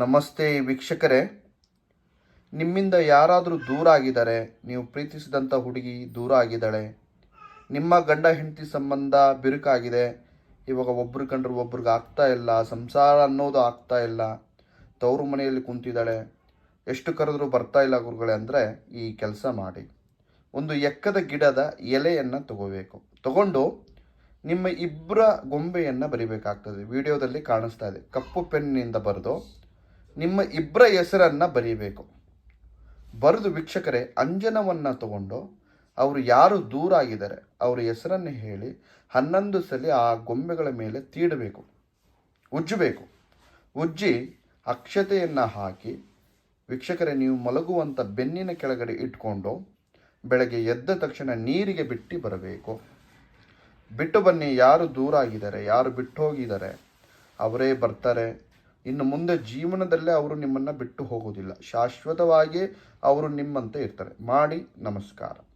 ನಮಸ್ತೆ ವೀಕ್ಷಕರೇ. ನಿಮ್ಮಿಂದ ಯಾರಾದರೂ ದೂರ ಆಗಿದ್ದಾರೆ, ನೀವು ಪ್ರೀತಿಸಿದಂಥ ಹುಡುಗಿ ದೂರ ಆಗಿದ್ದಾಳೆ. ನಿಮ್ಮ ಗಂಡ ಹೆಂಡತಿ ಸಂಬಂಧ ಬಿರುಕಾಗಿದೆ. ಇವಾಗ ಒಬ್ರು ಕಂಡ್ರು ಒಬ್ರಿಗೆ ಆಗ್ತಾ ಇಲ್ಲ, ಸಂಸಾರ ಅನ್ನೋದು ಆಗ್ತಾ ಇಲ್ಲ. ತವರು ಮನೆಯಲ್ಲಿ ಕುಂತಿದ್ದಾಳೆ. ಎಷ್ಟು ಕರೆದ್ರೂ ಬರ್ತಾ ಇಲ್ಲ ಗುರುಗಳೇ ಅಂದರೆ ಈ ಕೆಲಸ ಮಾಡಿ. ಒಂದು ಎಕ್ಕದ ಗಿಡದ ಎಲೆಯನ್ನು ತಗೋಬೇಕು. ತಗೊಂಡು ನಿಮ್ಮ ಇಬ್ಬರ ಗೊಂಬೆಯನ್ನು ಬರಿಬೇಕಾಗ್ತದೆ. ವಿಡಿಯೋದಲ್ಲಿ ಕಾಣಿಸ್ತಾ ಇದೆ. ಕಪ್ಪು ಪೆನ್ನಿಂದ ಬರೆದು ನಿಮ್ಮ ಇಬ್ಬರ ಹೆಸರನ್ನು ಬರೀಬೇಕು. ಬರೆದು ವೀಕ್ಷಕರೇ, ಅಂಜನವನ್ನು ತಗೊಂಡು ಅವರು ಯಾರು ದೂರ ಆಗಿದ್ದಾರೆ, ಅವರ ಹೆಸರನ್ನು ಹೇಳಿ ಹನ್ನೊಂದು ಸಲ ಆ ಗೊಂಬೆಗಳ ಮೇಲೆ ತೀಡಬೇಕು, ಉಜ್ಜಬೇಕು. ಉಜ್ಜಿ ಅಕ್ಷತೆಯನ್ನು ಹಾಕಿ, ವೀಕ್ಷಕರೇ, ನೀವು ಮಲಗುವಂಥ ಬೆನ್ನಿನ ಕೆಳಗಡೆ ಇಟ್ಕೊಂಡು ಬೆಳಗ್ಗೆ ಎದ್ದ ತಕ್ಷಣ ನೀರಿಗೆ ಬಿಟ್ಟು ಬರಬೇಕು. ಬಿಟ್ಟು ಬನ್ನಿ, ಯಾರು ದೂರ ಆಗಿದ್ದಾರೆ, ಯಾರು ಬಿಟ್ಟು ಹೋಗಿದ್ದಾರೆ, ಅವರೇ ಬರ್ತಾರೆ. ಇನ್ನು ಮುಂದೆ ಜೀವನದಲ್ಲೇ ಅವರು ನಿಮ್ಮನ್ನು ಬಿಟ್ಟು ಹೋಗೋದಿಲ್ಲ. ಶಾಶ್ವತವಾಗಿ ಅವರು ನಿಮ್ಮಂತೆ ಇರ್ತಾರೆ. ಮಾಡಿ ನಮಸ್ಕಾರ.